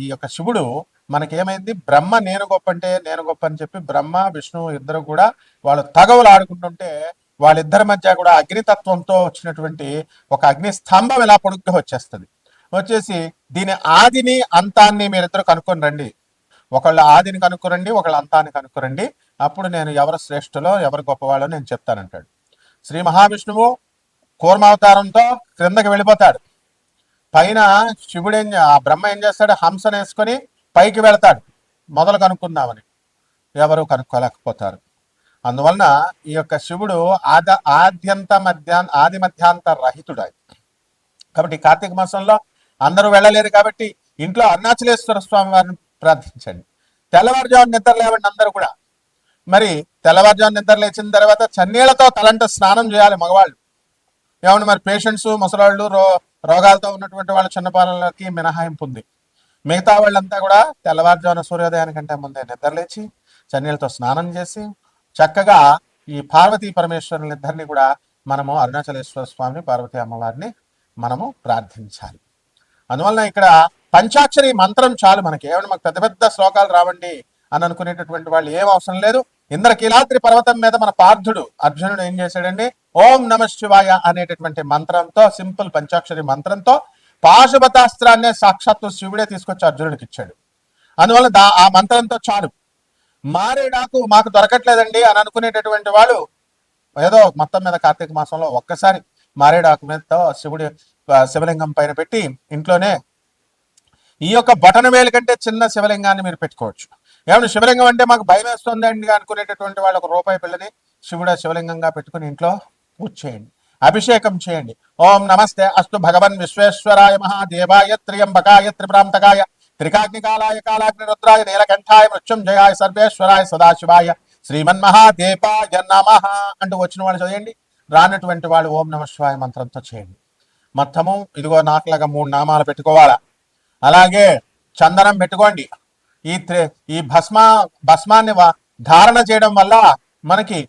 ఈ యొక్క శివుడు మనకేమైంది? బ్రహ్మ నేను గొప్ప అంటే నేను గొప్ప అని చెప్పి బ్రహ్మ విష్ణువు ఇద్దరు కూడా వాళ్ళు తగవులు ఆడుకుంటుంటే వాళ్ళిద్దరి మధ్య కూడా అగ్నితత్వంతో వచ్చినటువంటి ఒక అగ్ని స్తంభం ఇలా పొడుగ్గా వచ్చేస్తుంది. వచ్చేసి దీని ఆదిని అంతాన్ని మీరిద్దరు కనుక్కొని రండి. ఒకళ్ళ ఆదిని కనుక్కురండి ఒకళ్ళ అంతాన్ని కనుక్కురండి. అప్పుడు నేను ఎవరు శ్రేష్ఠులో ఎవరు గొప్పవాళ్ళో నేను చెప్తానంటాడు. శ్రీ మహావిష్ణువు కూర్మావతారంతో క్రిందకి వెళ్ళిపోతాడు. పైన శివుడు ఏం ఆ బ్రహ్మ ఏం చేస్తాడు? హంసను వేసుకొని పైకి వెళతాడు. మొదలు కనుక్కుందామని. ఎవరు కనుక్కోలేకపోతారు. అందువలన ఈ యొక్క శివుడు ఆద ఆద్యంత మధ్యా ఆది మధ్యాంత రహితుడు కాబట్టి కార్తీక మాసంలో అందరూ వెళ్ళలేరు కాబట్టి ఇంట్లో అరుణాచలేశ్వర స్వామి వారిని ప్రార్థించండి. తెల్లవారుజాము నిద్ర లేవండి అందరూ కూడా. మరి తెల్లవారుజాము నిద్ర లేచిన తర్వాత చన్నీళ్ళతో తలంట స్నానం చేయాలి మగవాళ్ళు. ఏమంటే మరి పేషెంట్స్ ముసలాళ్ళు రో రోగాలతో ఉన్నటువంటి వాళ్ళ చిన్నపాలకి మినహాయింపు ఉంది. మిగతా వాళ్ళంతా కూడా తెల్లవారుజామున సూర్యోదయానికంటే ముందే నిద్రలేచి చన్నీళ్ళతో స్నానం చేసి చక్కగా ఈ పార్వతీ పరమేశ్వరుల ఇద్దరిని కూడా మనము అరుణాచలేశ్వర స్వామిని పార్వతీ అమ్మవారిని మనము ప్రార్థించాలి. అందువలన ఇక్కడ పంచాక్షరి మంత్రం చాలు మనకి. ఏమన్నా మాకు పెద్ద పెద్ద శ్లోకాలు రావండి అని అనుకునేటటువంటి వాళ్ళు ఏం అవసరం లేదు. ఇంద్రకీలాద్రి పర్వతం మీద మన పార్థుడు అర్జునుడు ఏం చేశాడండి? ఓం నమ శివాయ అనేటటువంటి మంత్రంతో సింపుల్ పంచాక్షరి మంత్రంతో పాశుపతాస్త్రాన్నే సాక్షాత్తు శివుడే తీసుకొచ్చి అర్జునుడికి ఇచ్చాడు. అందువల్ల దా ఆ మంత్రంతో చాలు. మారేడాకు మాకు దొరకట్లేదండి అని అనుకునేటటువంటి వాళ్ళు ఏదో మొత్తం మీద కార్తీక మాసంలో ఒక్కసారి మారేడాకు మీదతో శివుడి శివలింగం పైన పెట్టి ఇంట్లోనే ఈ యొక్క బటన వేలు కంటే చిన్న శివలింగాన్ని మీరు పెట్టుకోవచ్చు. ఏమన్నా శివలింగం అంటే మాకు భయం వేస్తుందండి అనుకునేటటువంటి వాళ్ళు ఒక రూపాయి పిల్లని శివుడు శివలింగంగా పెట్టుకుని ఇంట్లో పూజ చేయండి. అభిషేకం చేయండి. ఓం నమస్తే అస్తు భగవన్ విశ్వేశ్వరాయ మహాదేవాయ త్రియంబకాయ త్రిప్రాంతకాయ త్రికాగ్నికాలాయ కాలాగ్నిరుద్రాయ నీలకంఠాయ మృత్యుంజయాయ సర్వేశ్వరాయ సదాశివాయ శ్రీమన్మహాదేవాయ నమ అంటూ వచ్చిన వాళ్ళు చదివండి రానటువంటి వాళ్ళు ఓం నమ శివాయ మంత్రంతో చేయండి. మొత్తము ఇదిగో నాకులాగా మూడు నామాలు పెట్టుకోవాలా? అలాగే చందనం పెట్టుకోండి. ఈ ఈ భస్మ భస్మాన్ని వ- ధారణ చేయడం వల్ల మనకి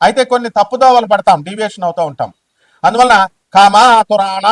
అయితే కొన్ని తప్పుదోవలు పడతాం డీవియేషన్ అవుతూ ఉంటాం. అందువల్ల కామా తురాణ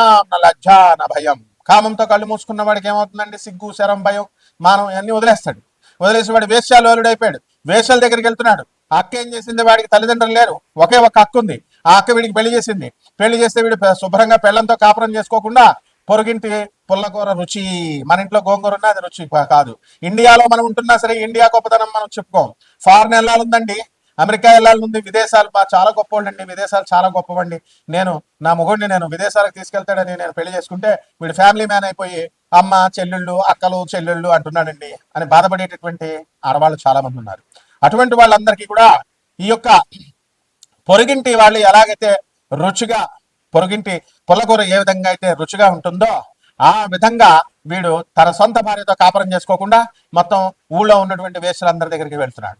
లజ్జాన భయం. కామంతో కళ్ళు మూసుకున్న వాడికి ఏమవుతుందండి? సిగ్గు శరం భయం మానం అన్ని వదిలేస్తాడు. వదిలేసి వాడు వేశ్యాలు అయిపోయాడు వేశ్యాల దగ్గరికి వెళ్తున్నాడు. అక్క ఏం చేసింది? వాడికి తల్లిదండ్రులు లేరు. ఒకే ఒక అక్క ఉంది. ఆ అక్క వీడికి పెళ్ళి చేసింది. పెళ్ళి చేస్తే వీడు శుభ్రంగా పెళ్ళంతో కాపురం చేసుకోకుండా పొరుగింటి పుల్లకూర రుచి మన ఇంట్లో గోంగూర ఉన్నా అది రుచి కాదు. ఇండియాలో మనం ఉంటున్నా సరే ఇండియా గొప్పతనం మనం చెప్పుకోం. ఫారెన్ వెళ్ళాలందండి అమెరికా వెళ్ళాలనుంది విదేశాలు మా చాలా గొప్పవాళ్ళండి. విదేశాలు చాలా గొప్పవండి. నేను నా మొగుడిని నేను విదేశాలకు తీసుకెళ్తాడని నేను పెళ్ళి చేసుకుంటే వీడు ఫ్యామిలీ మ్యాన్ అయిపోయి అమ్మ చెల్లెళ్ళు అక్కలు చెల్లెళ్ళు అంటున్నాడండి అని బాధపడేటటువంటి ఆడవాళ్ళు చాలా మంది ఉన్నారు. అటువంటి వాళ్ళందరికీ కూడా ఈ యొక్క పొరుగింటి వాళ్ళు ఎలాగైతే రుచిగా పొరుగింటి పొలకూర ఏ విధంగా అయితే రుచిగా ఉంటుందో ఆ విధంగా వీడు తన సొంత భార్యతో కాపురం చేసుకోకుండా మొత్తం ఊళ్ళో ఉన్నటువంటి వేసులందరి దగ్గరికి వెళ్తున్నాడు.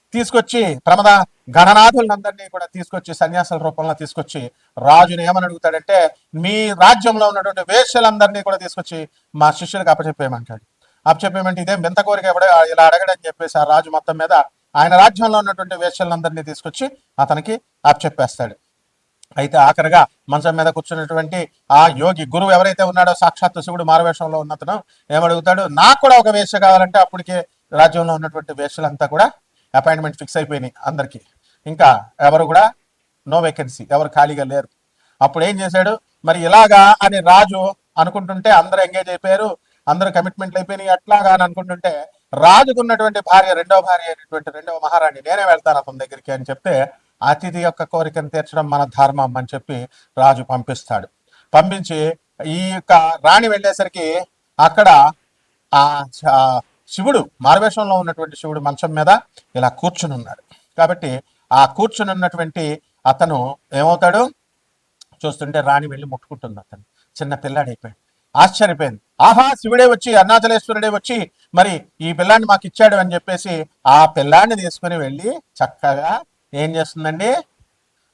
తీసుకొచ్చి ప్రమద గణనాథులందరినీ కూడా తీసుకొచ్చి సన్యాసుల రూపంలో తీసుకొచ్చి రాజుని ఏమని అడుగుతాడంటే మీ రాజ్యంలో ఉన్నటువంటి వేషలందరినీ కూడా తీసుకొచ్చి మా శిష్యులకు అప్పచెప్పేయమంటాడు. అప్పచెప్పేయమంటే ఇదే వింత కోరిక ఎవడో ఇలా అడగడని చెప్పేసి ఆ రాజు మొత్తం మీద ఆయన రాజ్యంలో ఉన్నటువంటి వేషలందరినీ తీసుకొచ్చి అతనికి అప్పచెప్పేస్తాడు. అయితే ఆఖరిగా మంచం మీద కూర్చున్నటువంటి ఆ యోగి గురువు ఎవరైతే ఉన్నాడో సాక్షాత్ శివుడు మారవేషంలో ఉన్నతను ఏమడుగుతాడు? నాకు కూడా ఒక వేష కావాలంటే అప్పటికే రాజ్యంలో ఉన్నటువంటి వేషలంతా కూడా అపాయింట్మెంట్ ఫిక్స్ అయిపోయినాయి అందరికీ. ఇంకా ఎవరు కూడా నో వేకెన్సీ ఎవరు ఖాళీగా లేరు. అప్పుడు ఏం చేశాడు? మరి ఇలాగా అని రాజు అనుకుంటుంటే అందరూ ఎంగేజ్ అయిపోయారు అందరూ కమిట్మెంట్లు అయిపోయినాయి. అట్లాగా అని అనుకుంటుంటే రాజుకున్నటువంటి భార్య రెండవ భార్య అయినటువంటి రెండవ మహారాణి నేనే వెళ్తాను అతని దగ్గరికి అని చెప్తే అతిథి యొక్క కోరికను తీర్చడం మన ధర్మం అని చెప్పి రాజు పంపిస్తాడు. పంపించి ఈ యొక్క రాణి వెళ్ళేసరికి అక్కడ ఆ శివుడు మారవేషంలో ఉన్నటువంటి శివుడు మంచం మీద ఇలా కూర్చుని ఉన్నాడు. కాబట్టి ఆ కూర్చుని ఉన్నటువంటి అతను ఏమవుతాడు? చూస్తుంటే రాణి వెళ్ళి ముట్టుకుంటుంది అతను. చిన్న పిల్లాడైపోయాడు. ఆశ్చర్యపోయింది. ఆహా శివుడే వచ్చి అరుణాచలేశ్వరుడే వచ్చి మరి ఈ పిల్లాన్ని మాకు ఇచ్చాడు అని చెప్పేసి ఆ పిల్లాన్ని తీసుకుని వెళ్ళి చక్కగా ఏం చేస్తుందండి?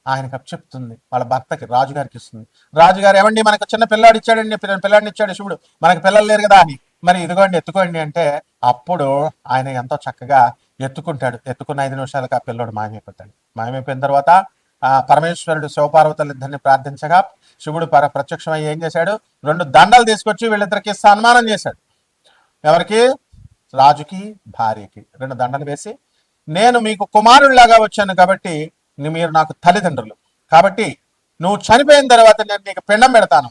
ఆయనకు చెప్తుంది. వాళ్ళ భర్తకి రాజుగారికి ఇస్తుంది. రాజుగారు ఏమండి మనకు చిన్న పిల్లాడు ఇచ్చాడండి పిల్ల- పిల్లాడిని ఇచ్చాడు శివుడు. మనకి పిల్లలు లేరు కదా అని. మరి ఇదిగోండి ఎత్తుకోండి అంటే అప్పుడు ఆయన ఎంతో చక్కగా ఎత్తుకుంటాడు. ఎత్తుకున్న ఐదు నిమిషాలకు ఆ పిల్లోడు మాయమైపోతాడు. మాయమైపోయిన తర్వాత ఆ పరమేశ్వరుడు శివపార్వతులు ఇద్దరిని ప్రార్థించగా శివుడు పర ప్రత్యక్షమై ఏం చేశాడు? రెండు దండలు తీసుకొచ్చి వీళ్ళిద్దరికి సన్మానం చేశాడు. ఎవరికి? రాజుకి భార్యకి. రెండు దండలు వేసి నేను మీకు కుమారుడిలాగా వచ్చాను కాబట్టి మీరు నాకు తల్లిదండ్రులు. కాబట్టి నువ్వు చనిపోయిన తర్వాత నేను నీకు పిండం పెడతాను.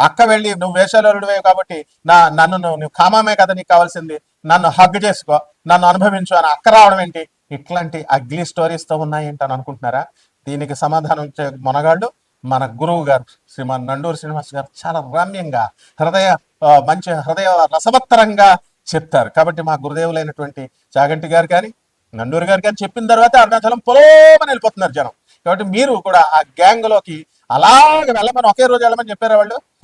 అక్క వెళ్ళి నువ్వు వేషాలరుడివే కాబట్టి నా నన్ను నువ్వు కామామే కదా నీకు కావాల్సింది. నన్ను హగ్ చేసుకో. నన్ను అనుభవించు అని అక్క రావడం ఏంటి? ఇట్లాంటి అగ్లీ స్టోరీస్తో ఉన్నాయి అని అనుకుంటున్నారా? దీనికి సమాధానం ఇచ్చే మొనగాళ్ళు మన గురువు గారు శ్రీమాన్ నండూరు శ్రీనివాస్ గారు చాలా రమ్యంగా హృదయ మంచి హృదయ రసవత్తరంగా చెప్తారు. కాబట్టి మా గురుదేవులైనటువంటి చాగంటి గారు కానీ నండూరు గారు కానీ చెప్పిన తర్వాత అరుణాచలం పొలోమని వెళ్ళిపోతున్నారు జనం. కాబట్టి మీరు కూడా ఆ గ్యాంగ్లోకి అలాగే వెళ్ళమని ఒకే రోజు వెళ్ళమని చెప్పారా వాళ్ళు?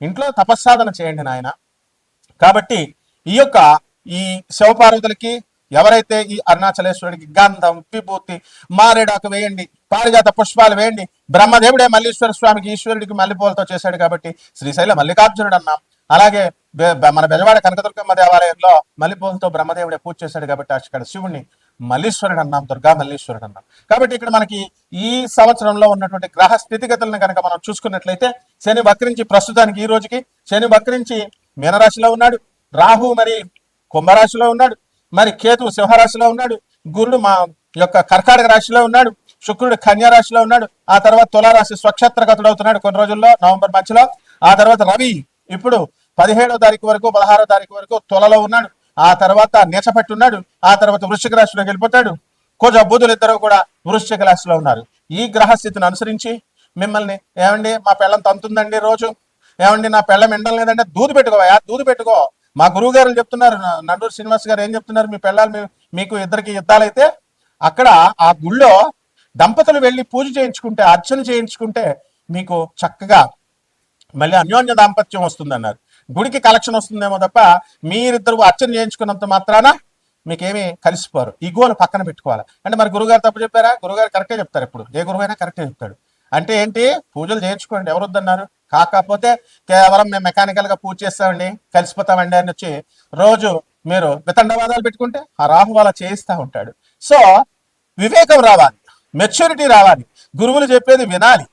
ఇంట్లో తపస్సాధన చేయండి నాయన. కాబట్టి ఈ యొక్క ఈ శివపార్వతులకి ఎవరైతే ఈ అరుణాచలేశ్వరుడికి గంధం విభూతి మారేడాకు వేయండి పారిజాత పుష్పాలు వేయండి బ్రహ్మదేవుడే మల్లీశ్వర స్వామికి ఈశ్వరుడికి మల్లెపూలతో చేశాడు కాబట్టి శ్రీశైల మల్లికార్జునుడు అన్నాం అలాగే మన బెజవాడ కనకదుర్గమ్మ దేవాలయంలో మల్లెపూలతో బ్రహ్మదేవుడే పూజ చేశాడు కాబట్టి అక్కడ శివుణ్ణి మల్లీశ్వరుడు అన్నాం దుర్గా మల్లీశ్వరుడు అన్నాం. కాబట్టి ఇక్కడ మనకి ఈ సంవత్సరంలో ఉన్నటువంటి గ్రహ స్థితిగతులను కనుక మనం చూసుకున్నట్లయితే శని వక్రించి ప్రస్తుతానికి ఈ రోజుకి శని వక్రించి మీనరాశిలో ఉన్నాడు రాహు మరి కుంభరాశిలో ఉన్నాడు మరి కేతు సింహరాశిలో ఉన్నాడు గురుడు మా యొక్క కర్కాటక రాశిలో ఉన్నాడు శుక్రుడు కన్యా రాశిలో ఉన్నాడు ఆ తర్వాత తులారాశి స్వక్షత్రగతుడు అవుతున్నాడు కొన్ని రోజుల్లో నవంబర్ మధ్యలో ఆ తర్వాత రవి ఇప్పుడు పదిహేడో తారీఖు వరకు పదహారో తారీఖు వరకు తులలో ఉన్నాడు. ఆ తర్వాత నీచపట్టి ఉన్నాడు ఆ తర్వాత వృశ్చిక రాశిలోకి వెళ్ళిపోతాడు. కొంచెం బుధులు ఇద్దరు కూడా వృశ్చిక రాశిలో ఉన్నారు. ఈ గ్రహస్థితిని అనుసరించి మిమ్మల్ని ఏమండి మా పెళ్ళం తంతుందండి రోజు? ఏమండి నా పెళ్ళం ఎండం లేదంటే దూది పెట్టుకోవా దూది పెట్టుకో. మా గురువు గారు చెప్తున్నారు నండూరు శ్రీనివాస్ గారు ఏం చెప్తున్నారు మీ పిల్లలు మీకు ఇద్దరికి యుద్ధాలైతే అక్కడ ఆ గుళ్ళో దంపతులు వెళ్ళి పూజ చేయించుకుంటే అర్చన చేయించుకుంటే మీకు చక్కగా మళ్ళీ అన్యోన్య దాంపత్యం వస్తుందన్నారు. గుడికి కలెక్షన్ వస్తుందేమో తప్ప మీరిద్దరు అర్చన చేయించుకున్నంత మాత్రాన మీకేమీ కలిసిపోరు. ఈగోలు పక్కన పెట్టుకోవాలి. అంటే మరి గురుగారు తప్పు చెప్పారా? గురుగారు కరెక్టే చెప్తారు ఇప్పుడు. ఏ గురువు అయినా కరెక్టే చెప్తాడు. అంటే ఏంటి? పూజలు చేయించుకోండి. ఎవరు వద్దన్నారు? కాకపోతే కేవలం మేము మెకానికల్గా పూజ చేస్తామండి కలిసిపోతామండి అని వచ్చి రోజు మీరు వితండవాదాలు పెట్టుకుంటే ఆ రాహు అలా చేయిస్తూ ఉంటాడు. సో వివేకం రావాలి. మెచ్యూరిటీ రావాలి. గురువులు చెప్పేది వినాలి.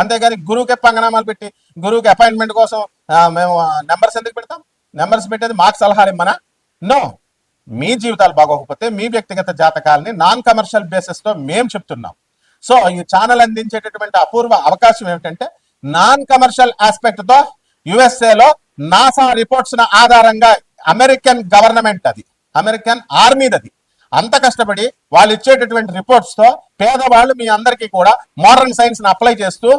అంతేగాని గురువుకి పంగనామాలు పెట్టి గురువుకి అపాయింట్మెంట్ కోసం మేము నెంబర్స్ ఎందుకు పెడతాం? నెంబర్స్ పెట్టేది మాకు సలహాలు ఇమ్మనా? నో మీ జీవితాలు బాగోకపోతే మీ వ్యక్తిగత జాతకాలని నాన్ కమర్షియల్ బేసిస్తో మేము చెప్తున్నాం. సో ఈ ఛానల్ అందించేటటువంటి అపూర్వ అవకాశం ఏమిటంటే నాన్ కమర్షియల్ ఆస్పెక్ట్తో లో నాసా రిపోర్ట్స్ ఆధారంగా అమెరికన్ గవర్నమెంట్ అది. అమెరికన్ ఆర్మీది అది. అంత కష్టపడి వాళ్ళు ఇచ్చేటటువంటి రిపోర్ట్స్తో పేదవాళ్ళు మీ అందరికీ కూడా మోడర్న్ సైన్స్ని అప్లై చేస్తూ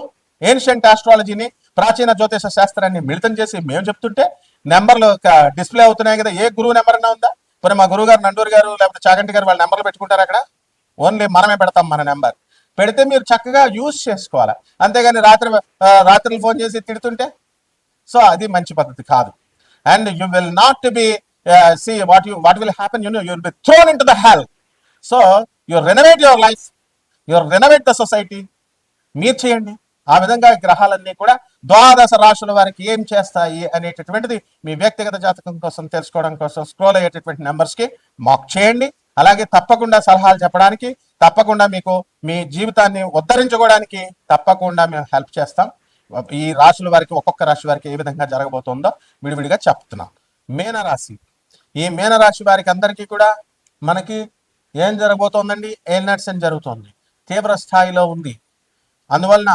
ఏన్షియంట్ ఆస్ట్రాలజీని ప్రాచీన జ్యోతిష శాస్త్రాన్ని మిళితం చేసి మేము చెప్తుంటే నెంబర్లు డిస్ప్లే అవుతున్నాయి కదా. ఏ గురువు నెంబర్ అన్నా ఉందా? మరి మా గురువు గారు నండూరు గారు లేకపోతే చాగంటి గారు వాళ్ళ నెంబర్లు పెట్టుకుంటారు అక్కడ? ఓన్లీ మనమే పెడతాం మన నెంబర్. పెడితే మీరు చక్కగా యూజ్ చేసుకోవాలి. అంతేగాని రాత్రి రాత్రులు ఫోన్ చేసి తిడుతుంటే సో అది మంచి పద్ధతి కాదు. And you will not be see what you what will happen you you will be thrown in to the hell so you renovate your life you renovate the society మీరు చేయండి. ఆ విధంగా గ్రహాలన్నీ కూడా ద్వాదశ రాశుల వారికి ఏం చేస్తాయి అనేటటువంటిది మీ వ్యక్తిగత జాతకం కోసం తెలుసుకోవడం కోసం స్క్రోల్ అయ్యేటటువంటి నెంబర్స్కి మాక్ చేయండి. అలాగే తప్పకుండా సలహాలు చెప్పడానికి తప్పకుండా మీకు మీ జీవితాన్ని ఉద్ధరించుకోవడానికి తప్పకుండా మేము హెల్ప్ చేస్తాం. ఈ రాశుల వారికి ఒక్కొక్క రాశి వారికి ఏ విధంగా జరగబోతుందో విడివిడిగా చెప్తున్నాం. మీనరాశి ఈ మీనరాశి వారికి అందరికీ కూడా మనకి ఏం జరగబోతోందండి? ఎయిల్నట్సన్ అని జరుగుతోంది? తీవ్ర స్థాయిలో ఉంది. అందువలన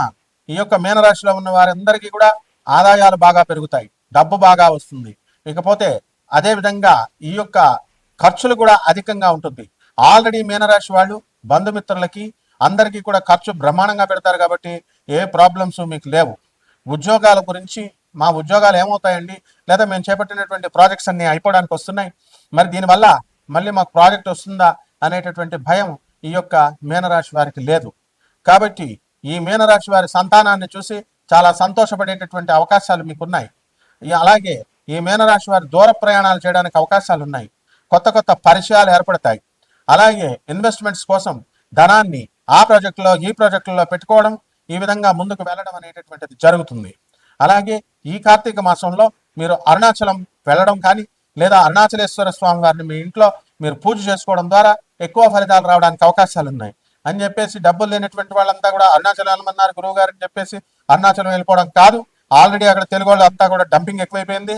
ఈ యొక్క మీనరాశిలో ఉన్న వారందరికీ కూడా ఆదాయాలు బాగా పెరుగుతాయి. డబ్బు బాగా వస్తుంది. ఇకపోతే అదే విధంగా ఈ యొక్క ఖర్చులు కూడా అధికంగా ఉంటుంది. ఆల్రెడీ మీనరాశి వాళ్ళు బంధుమిత్రులకి అందరికీ కూడా ఖర్చు బ్రహ్మాండంగా పెడతారు కాబట్టి ఏ ప్రాబ్లమ్స్ మీకు లేవు. ఉద్యోగాల గురించి మా ఉద్యోగాలు ఏమవుతాయండి? లేదా మేము చేపట్టినటువంటి ప్రాజెక్ట్స్ అన్ని అయిపోవడానికి వస్తున్నాయి. మరి దీనివల్ల మళ్ళీ మాకు ప్రాజెక్ట్ వస్తుందా అనేటటువంటి భయం ఈ యొక్క మీనరాశి వారికి లేదు. కాబట్టి ఈ మీనరాశి వారి సంతానాన్ని చూసి చాలా సంతోషపడేటటువంటి అవకాశాలు మీకున్నాయి. అలాగే ఈ మీనరాశి వారి దూర ప్రయాణాలు చేయడానికి అవకాశాలు ఉన్నాయి. కొత్త కొత్త పరిచయాలు ఏర్పడతాయి. అలాగే ఇన్వెస్ట్మెంట్స్ కోసం ధనాన్ని ఆ ప్రాజెక్టులో ఈ ప్రాజెక్టులో పెట్టుకోవడం ఈ విధంగా ముందుకు వెళ్ళడం అనేటటువంటిది జరుగుతుంది. అలాగే ఈ కార్తీక మాసంలో మీరు అరుణాచలం వెళ్ళడం కానీ లేదా అరుణాచలేశ్వర స్వామి వారిని మీ ఇంట్లో మీరు పూజ చేసుకోవడం ద్వారా ఎక్కువ ఫలితాలు రావడానికి అవకాశాలు ఉన్నాయి. అని చెప్పేసి డబ్బులు లేనటువంటి వాళ్ళంతా కూడా అరుణాచలం వెళ్ళమన్నారు గురువు గారు అని చెప్పేసి అరుణాచలం వెళ్ళిపోవడం కాదు. ఆల్రెడీ అక్కడ తెలుగు వాళ్ళు అంతా కూడా డంపింగ్ ఎక్కువైపోయింది.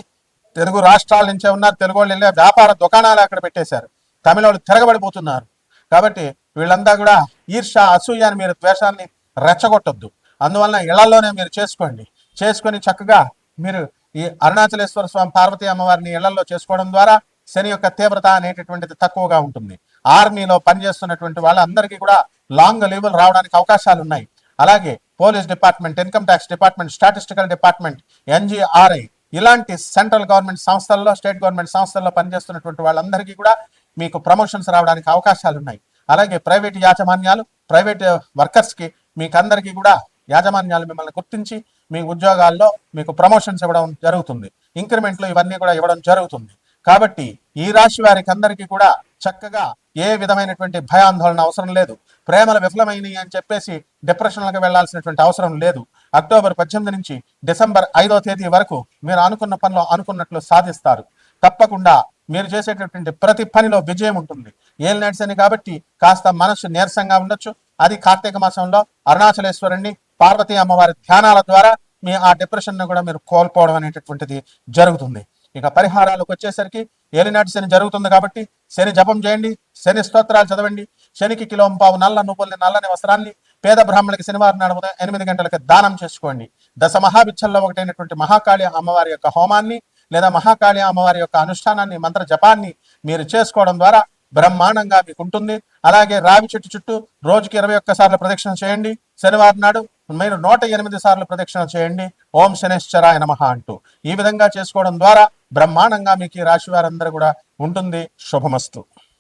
తెలుగు రాష్ట్రాల నుంచే ఉన్నారు. తెలుగు వాళ్ళు వెళ్ళే వ్యాపార దుకాణాలు అక్కడ పెట్టేశారు. తమిళ వాళ్ళు తిరగబడిపోతున్నారు. కాబట్టి వీళ్ళంతా కూడా ఈర్ష అసూయ అని మీరు ద్వేషాన్ని రెచ్చగొట్టొద్దు. అందువలన ఇళ్ళలోనే మీరు చేసుకోండి. చేసుకొని చక్కగా మీరు ఈ అరుణాచలేశ్వర స్వామి పార్వతీ అమ్మవారిని ఇళ్ళలో చేసుకోవడం ద్వారా శని యొక్క తీవ్రత అనేటటువంటిది తక్కువగా ఉంటుంది. ఆర్మీలో పనిచేస్తున్నటువంటి వాళ్ళందరికీ కూడా లాంగ్ లీవులు రావడానికి అవకాశాలు ఉన్నాయి. అలాగే police department income tax department statistical department NGRI ఇలాంటి సెంట్రల్ గవర్నమెంట్ సంస్థల్లో స్టేట్ గవర్నమెంట్ సంస్థల్లో పనిచేస్తున్నటువంటి వాళ్ళందరికీ కూడా మీకు ప్రమోషన్స్ రావడానికి అవకాశాలు ఉన్నాయి. అలాగే ప్రైవేట్ యాజమాన్యాలు ప్రైవేట్ వర్కర్స్కి మీకు అందరికీ కూడా యాజమాన్యాలు మిమ్మల్ని గుర్తించి మీ ఉద్యోగాల్లో మీకు ప్రమోషన్స్ ఇవ్వడం జరుగుతుంది. ఇంక్రిమెంట్లు ఇవన్నీ కూడా ఇవ్వడం జరుగుతుంది. కాబట్టి ఈ రాశి వారికి అందరికీ కూడా చక్కగా ఏ విధమైనటువంటి భయాందోళన అవసరం లేదు. ప్రేమలు విఫలమైనవి అని చెప్పేసి డిప్రెషన్లకు వెళ్ళాల్సినటువంటి అవసరం లేదు. అక్టోబర్ పద్దెనిమిది నుంచి డిసెంబర్ ఐదో తేదీ వరకు మీరు అనుకున్న పనిలో అనుకున్నట్లు సాధిస్తారు. తప్పకుండా మీరు చేసేటటువంటి ప్రతి పనిలో విజయం ఉంటుంది. ఏళ్ళు నడిచని కాబట్టి కాస్త మనస్సు నీరసంగా ఉండొచ్చు. అది కార్తీక మాసంలో అరుణాచలేశ్వరుణ్ణి పార్వతీ అమ్మవారి ధ్యానాల ద్వారా మీ ఆ డిప్రెషన్ను కూడా మీరు కోల్పోవడం అనేటటువంటిది జరుగుతుంది. ఇక పరిహారాలకు వచ్చేసరికి ఏలినాటి శని జరుగుతుంది కాబట్టి శని జపం చేయండి శని స్తోత్రాలు చదవండి శనికి కిలో పావు నల్ల నువ్వుల్ని నల్లని వస్త్రాన్ని పేద బ్రాహ్మణులకి శనివారం నాడు ఉదయం ఎనిమిది గంటలకు దానం చేసుకోండి. దశ మహాభిచ్చల్లో ఒకటైనటువంటి మహాకాళి అమ్మవారి యొక్క హోమాన్ని లేదా మహాకాళి అమ్మవారి యొక్క అనుష్ఠానాన్ని మంత్ర జపాన్ని మీరు చేసుకోవడం ద్వారా బ్రహ్మాండంగా మీకు ఉంటుంది అలాగే రావి చెట్టు చుట్టూ రోజుకి ఇరవై ఒక్క సార్లు ప్రదక్షిణ చేయండి. శనివారం నాడు మీరు నూట ఎనిమిది సార్లు ప్రదక్షిణ చేయండి. ఓం శనేశ్వరాయ నమహ అంటూ. ఈ విధంగా చేసుకోవడం ద్వారా బ్రహ్మాండంగా మీకు ఈ రాశి వారందరూ కూడా ఉంటుంది. శుభమస్తు.